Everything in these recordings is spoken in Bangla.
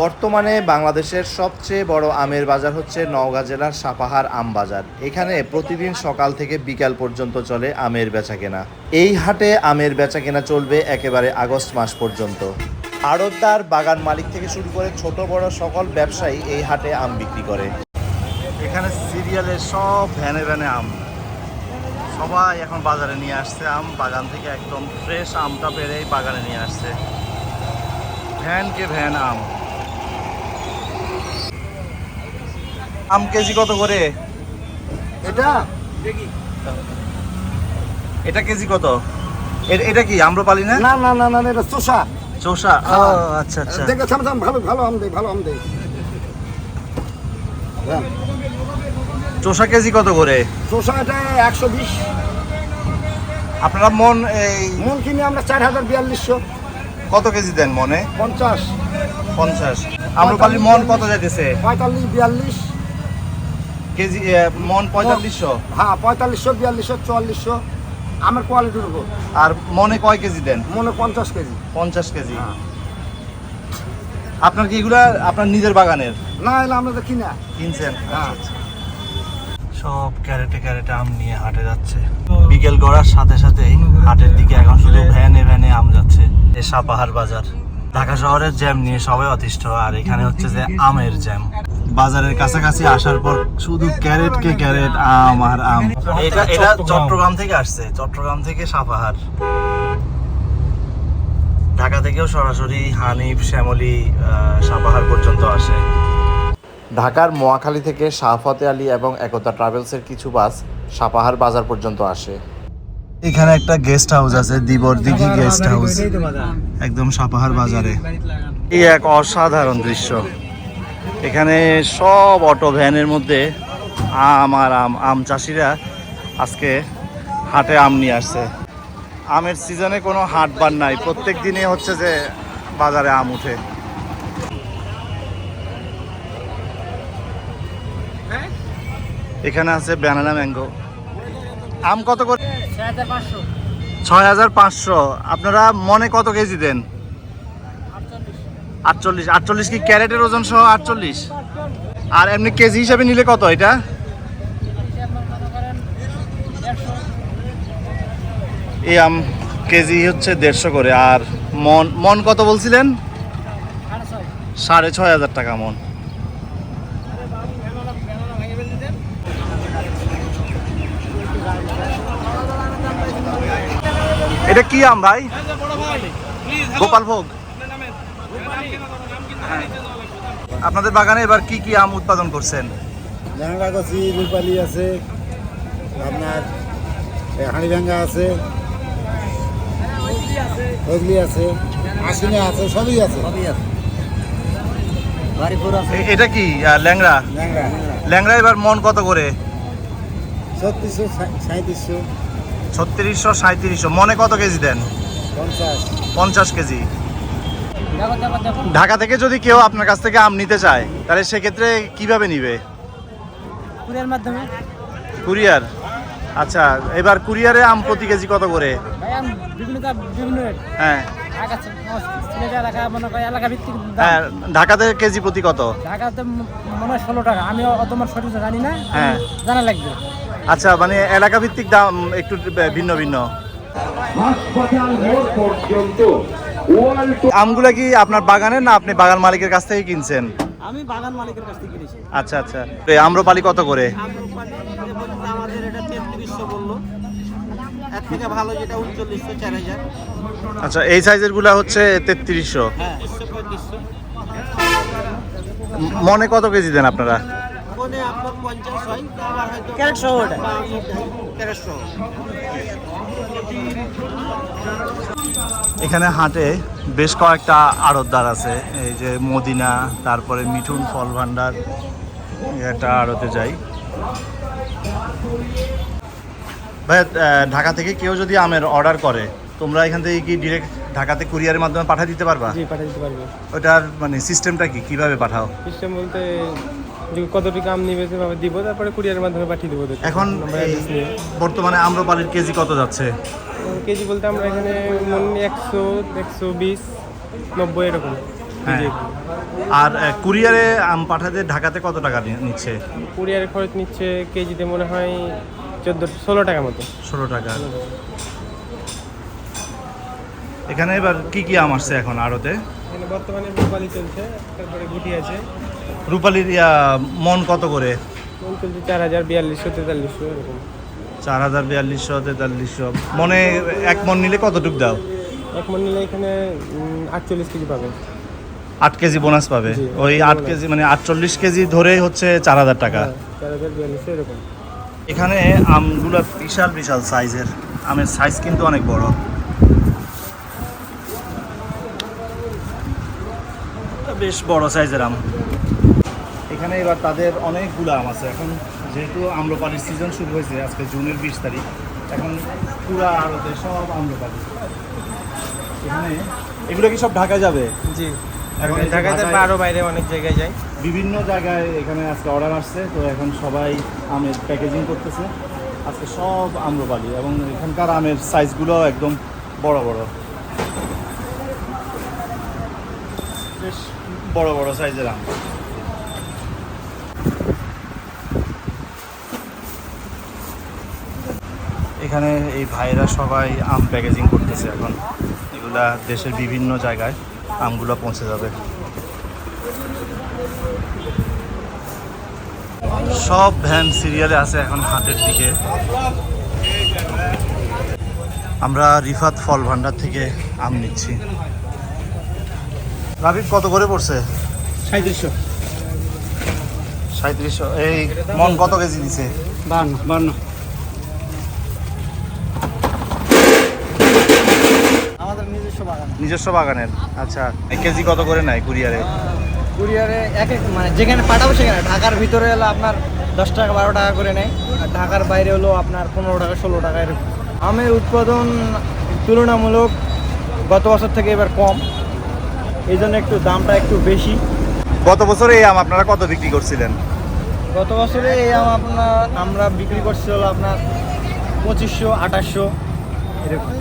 বর্তমানে বাংলাদেশের সবচেয়ে বড় আমের বাজার হচ্ছে নওগাঁ জেলার সাপাহার আম বাজার। এখানে প্রতিদিন সকাল থেকে বিকাল পর্যন্ত চলে আমের বেচাকেনা। এই হাটে আমের বেচা কেনা চলবে একেবারে আগস্ট মাস পর্যন্ত। আড়তদার বাগান মালিক থেকে শুরু করে ছোট বড় সকল ব্যবসায়ী এই হাটে আম বিক্রি করে। এখানে সিরিয়ালের সব ভ্যানে ভ্যানে আম। সবাই এখন বাজারে নিয়ে আসছে আম। বাগান থেকে একদম ফ্রেশ আমটা পেরেই বাগানে নিয়ে আসছে। ভ্যানকে ভ্যান আম। আম কেজি কত করে? এটা? এটা কেজি কত? এটা কি আম্রপালি না? না না না না না, এটা চোষা। চোষা? হ্যাঁ। আচ্ছা আচ্ছা। দেখে থাম থাম ভালো ভালো আম দেয় ভালো আম দেয় হ্যাঁ, চোষা কেজি কত করে? চোষা এটা একশো বিশ। আপনারা মন এই মন কিনে আমরা চার হাজার বিয়াল্লিশশো। কত কেজি দেন মনে? পঞ্চাশ। পঞ্চাশ। আম্রপালি মন কত যাইতেছে? পঁয়তাল্লিশ বিয়াল্লিশ। কেজি মন পঁয়তাল্লিশশো? হ্যাঁ পঁয়তাল্লিশশো বিয়াল্লিশশো চুয়াল্লিশশো আমার কোয়ালিটির উপর। আর মনে কয় কেজি দেন? মনে পঞ্চাশ কেজি। পঞ্চাশ কেজি। হ্যাঁ। আপনার কি এগুলা আপনার নিজের বাগানের? না এলে আমরা তো কিনা। কিনছেন? হ্যাঁ। সব ক্যারেটে ক্যারেটে আম নিয়ে হাটে যাচ্ছে। বিকেল গড়ার সাথে সাথেই হাটের দিকে এখন শুধু ভ্যানে ভ্যানে আম যাচ্ছে। এ সাপাহার বাজার। ঢাকা শহরের জ্যাম নিয়ে সবাই অতিষ্ঠ আর এখানে হচ্ছে যে আমের জ্যাম। বাজারের কাছাকাছি আসার পর শুধু ক্যারেট কে ক্যারেট আম আর আম। এটা এটা চট্টগ্রাম। থেকে আসছে চট্টগ্রাম থেকে সাপাহার। ঢাকা থেকেও সরাসরি হানিফ শ্যামলী আহ, সাপাহার পর্যন্ত আসে। ঢাকার মোয়াখালী থেকে শাহফতে আলী এবং একতা ট্রাভেলসের কিছু বাস সাপাহার বাজার পর্যন্ত আসে। এখানে একটা গেস্ট হাউস আছে দিবর দিঘি গেস্ট হাউস একদম সাপাহার বাজারে। এই এক অসাধারণ দৃশ্য। এখানে সব অটো ভ্যানের মধ্যে আম আর আম আম চাষিরা আজকে হাটে আম নিয়ে আসছে। আমের সিজনে কোনো হাট বার নাই প্রত্যেক দিনে হচ্ছে যে বাজারে আম উঠে। এখানে আছে ব্যানানা ম্যাঙ্গো আম কত করে? ছয় হাজার পাঁচশো। আপনারা মনে কত কেজি দেন? আটচল্লিশ। আটচল্লিশ। কি ক্যারেটের ওজন সহ আটচল্লিশ? আর এমনি কেজি হিসাবে নিলে কত এটা? এই আম কেজি হচ্ছে দেড়শো করে। আর মন মন কত বলছিলেন? সাড়ে ছয় হাজার টাকা মন। এটা কি আম ভাই? গোপাল ভোগ। হ্যাঁ। আপনাদের বাগানে এবার কি কি আম উৎপাদন করছেন? ল্যাংড়া রূপালি আছে আপনার হাঁড়িভাঙ্গা আছে হগলি আছে আশিনা আছে সবই আছে। সবই আছে। বাড়িপুর আছে। এ- এটা কি আহ, ল্যাংড়া? ল্যাংড়া। ল্যাংড়া এবার মন কত করে? ছত্রিশশো সাঁত্রিশশো ছত্রিশশো সাঁত্রিশশো মনে কত কেজি দেন? পঞ্চাশ। কেজি। ঢাকা থেকে যদি কেউ আপনার কাছ থেকে আম নিতে চায় তাহলে সেক্ষেত্রে কীভাবে নিবে? কুরিয়ার মাধ্যমে। কুরিয়ার? আচ্ছা এবার কুরিয়ারে আম প্রতি কেজি কত করে? হ্যাঁ। হ্যাঁ ঢাকাতে কেজি প্রতি কত? ঢাকাতে মনে হয় ষোলো টাকা। আমি অত সঠিক জানি না। হ্যাঁ। জানা লাগবে। আচ্ছা মানে এলাকা ভিত্তিক দাম একটু ভিন্ন ভিন্ন। আমগুলা কি আপনার বাগানের না আপনি বাগান মালিকের কাছ থেকে কিনছেন? আমি বাগান মালিকের কাছ থেকে কিনেছি। আচ্ছা আচ্ছা। এই আম্রপালি কত করে? আমাদের এটা তেত্রিশশো বলল। এর থেকে ভালো যেটা উনচল্লিশশো চার হাজার। আচ্ছা এই সাইজেরগুলা হচ্ছে তেত্রিশশো। হ্যাঁ মনে কত কেজি দেন আপনারা? পঞ্চাশ হয় আবার হয়তো ওটা। এখানে হাটে বেশ কয়েকটা আড়তদার আছে। এই যে মদিনা তারপরে মিঠুন ফল ভান্ডার একটা আড়তে যাই। ভাই ঢাকা থেকে কেউ যদি আমের অর্ডার করে তোমরা এখান থেকে কি ডিরেক্ট ঢাকাতে কুরিয়ারের মাধ্যমে পাঠিয়ে দিতে পারবা? জি পাঠিয়ে দিতে পারব। ওটার মানে সিস্টেমটা কি? কীভাবে পাঠাও? সিস্টেম বলতে যে কতটুকু আম নিবে সেভাবে দিব তারপরে কুরিয়ারের মাধ্যমে পাঠিয়ে দেবো। এখন বর্তমানে আম্রপালির কেজি কত যাচ্ছে? কেজি বলতে আমরা এখানে মন একশো একশো বিশ নব্বই এরকম হ্যাঁ। আর কুরিয়ারে আম পাঠাতে ঢাকাতে কত টাকা নিচ্ছে? কুরিয়ারের খরচ নিচ্ছে কেজিতে মনে হয় চোদ্দ ষোলো টাকা মতো। ষোলো টাকা। এখানে এবার কি কি আম আসছে এখন আড়তে? বর্তমানে রূপালি চলছে তারপরে গুটি আছে। রূপালির মন কত করে? চলছে চার হাজার বিয়াল্লিশশো তেতাল্লিশশো এরকম। চার হাজার বিয়াল্লিশশো তেতাল্লিশশো। মনে এক মন নিলে কতটুক দাও? এক মন নিলে এখানে আটচল্লিশ কেজি পাবেন আট কেজি বোনাস পাবে? ওই আট কেজি মানে আটচল্লিশ কেজি ধরেই হচ্ছে চার হাজার টাকা। হ্যাঁ, চার হাজার বিয়াল্লিশশো এরকম। এখানে আমগুলো বিশাল বিশাল সাইজের আমের সাইজ কিন্তু অনেক বড়। বেশ বড় সাইজের আম। এখানে এবার তাদের অনেকগুলো আম আছে। এখন যেহেতু আম্রপালির সিজন শুরু হয়েছে আজকে জুনের বিশ তারিখ এখন পুরা আড়তে সব আম্রপালি। এখানে এগুলো কি সব ঢাকা যাবে? জি। এখন ঢাকায়- আরও বাইরে অনেক জায়গায় যায় বিভিন্ন জায়গায় এখানে আজকে অর্ডার আসছে তো এখন সবাই আমের প্যাকেজিং করতেছে। আজকে সব আম্রপালি এবং এখানকার আমের সাইজগুলো একদম বড় বড়। বেশ বড় বড় সাইজের আম। এখানে এই ভাইরা সবাই আম প্যাকেজিং করতেছে এখন। এগুলা দেশের বিভিন্ন জায়গায় আমগুলো পৌঁছে যাবে। সব ভ্যান সিরিয়ালে আছে এখন হাটের দিকে। আমরা রিফাত ফল ভান্ডার থেকে আম নিচ্ছি। রাবিব কত করে পড়ছে? সাঁত্রিশশো সাঁত্রিশশো এই মন কত কেজি দিছে বান্ন। বান্ন। আমাদের নিজস্ব বাগান। নিজস্ব বাগানের আচ্ছা। এক কেজি কত করে নেয় কুরিয়ারে? কুরিয়ারে এক এক মানে যেখানে পাঠাবো সেখানে। ঢাকার ভিতরে হলো আপনার দশ টাকা বারো টাকা করে নেয়। আর ঢাকার বাইরে হলো আপনার পনেরো টাকা ষোলো টাকা এরকম। আমের উৎপাদন তুলনামূলক গত বছর থেকে এবার কম। এই জন্য একটু দামটা একটু বেশি। গত বছরে এই আম আপনারা কত বিক্রি করছিলেন? গত বছরে এই আম আপনার আমরা বিক্রি করছিল আপনার পঁচিশশো আঠাশশো এরকম।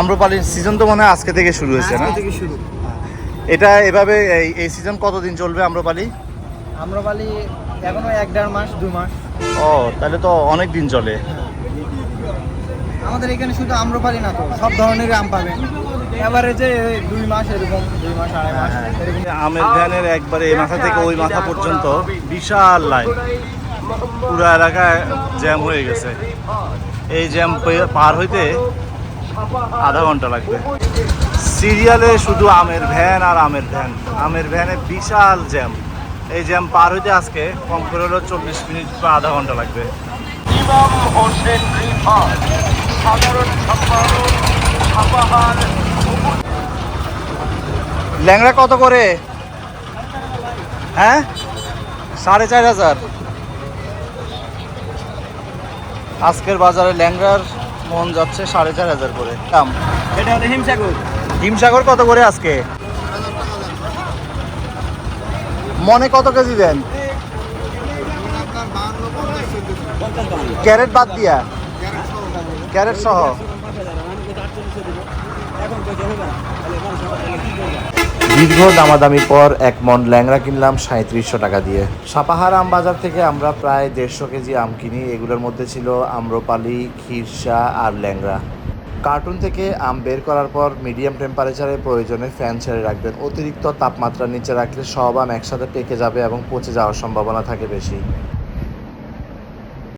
আম্রপালির সিজন তো মনে হয় আজকে থেকে শুরু হয়েছে না? আজকে থেকে শুরু। এটা এভাবে এই এই সিজন কতদিন চলবে আম্রপালি? আম্রপালি এখনও এক দেড় মাস দু মাস। ও তাহলে তো অনেক দিন চলে। আমাদের এখানে শুধু আম্রপালি না তো সব ধরনের আম পাবেন। এভারেজে দুই মাস এরকম দুই মাস আড়াই মাস আমের ভ্যানের একবারে এই মাথা থেকে ওই মাথা পর্যন্ত বিশাল লাইন পুরো এলাকায় জ্যাম হয়ে গেছে। এই জ্যাম পার হইতে আধা ঘণ্টা লাগবে। সিরিয়ালে শুধু আমের ভ্যান আর আমের ভ্যান আমের ভ্যানে বিশাল জ্যাম এই জ্যাম পার হইতে আজকে কম করে হলো চল্লিশ মিনিট বা আধা ঘণ্টা লাগবে। সাধারণ সম্পাদক সাপাহার ল্যাংড়া কত করে? হ্যাঁ? সাড়ে চার হাজার। আজকের বাজারে ল্যাংড়ার মন যাচ্ছে সাড়ে চার হাজার করে। দাম? এটা হলো হিমসাগর। হিমসাগর কত করে আজকে? মনে কত কেজি দেন? ক্যারেট বাদ দিয়া। ক্যারেট সহ। দীর্ঘ দামাদামির পর এক মন ল্যাংড়া কিনলাম সাঁত্রিশশো টাকা দিয়ে। সাপাহার আম বাজার থেকে আমরা প্রায় দেড়শো কেজি আম কিনি। এগুলোর মধ্যে ছিল আম্রপালি, খিরসা আর ল্যাংড়া। কার্টুন থেকে আম বের করার পর মিডিয়াম টেম্পারেচারে প্রয়োজনে ফ্যান ছেড়ে রাখবেন। অতিরিক্ত তাপমাত্রার নিচে রাখলে সব আম একসাথে পেকে যাবে এবং পচে যাওয়ার সম্ভাবনা থাকে বেশি।